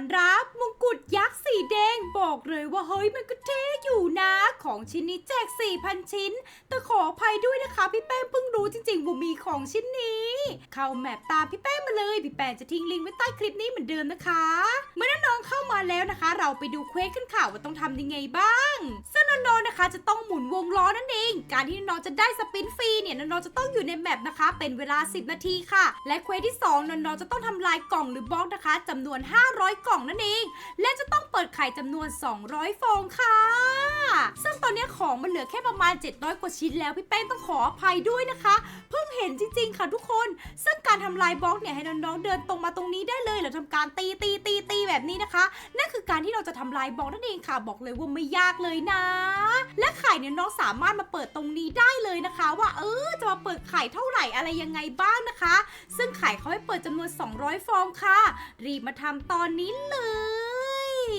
อนรับมงกุฎยักษ์สีแดงบอกเลยว่าเฮ้ยมันก็เท่อยู่นะ ของชิ้นนี้แจก4,000 ชิ้น แต่ขออภัยด้วยนะคะ พี่แป้งเพิ่งรู้จริงๆว่ามีของชิ้นนี้ เข้าแมปตามพี่แป้งมาเลย พี่แป้งจะทิ้งลิงก์ไว้ใต้คลิปนี้เหมือนเดิมนะคะ เมื่อน้องๆเข้ามาแล้วนะคะ เราไปดูเควสกันค่ะว่าต้องทำยังไงบ้าง ซึ่งน้องๆนะคะ จะต้องหมุนวงล้อนั่นเอง การที่น้องจะได้สปินฟรีเนี่ยน้องๆจะต้องอยู่ในแมปนะคะ เป็นเวลา 10 นาทีค่ะ และเควสที่สองน้องๆจะต้องทำลายกล่องหรือบล็อกนะคะจำนวน 500 กล่องนั่นเอง และจะต้องเปิดไข่จำนวน 200 ฟองค่ะ ซึ่งตอนนี้ของมันเหลือแค่ประมาณ 700 กว่าชิ้นแล้วพี่แป้งต้องขออภัยด้วยนะคะ เพิ่ง ริง ๆ ค่ะทุกคน ซึ่งการทำลายบล็อกเนี่ยให้น้องๆเดินตรงมาตรงนี้ได้เลยแล้วทำการตีตีตีตีแบบนี้นะคะ นั่นคือการที่เราจะทำลายบล็อกนั่นเองค่ะ บอกเลยว่าไม่ยากเลยนะ และไข่เนี่ยน้องสามารถมาเปิดตรงนี้ได้เลยนะคะ ว่าเออจะมาเปิดไข่เท่าไหร่อะไรยังไงบ้างนะคะ ซึ่งไข่เขาให้เปิดจำนวน 200 ฟองค่ะ รีบมาทำตอนนี้เลย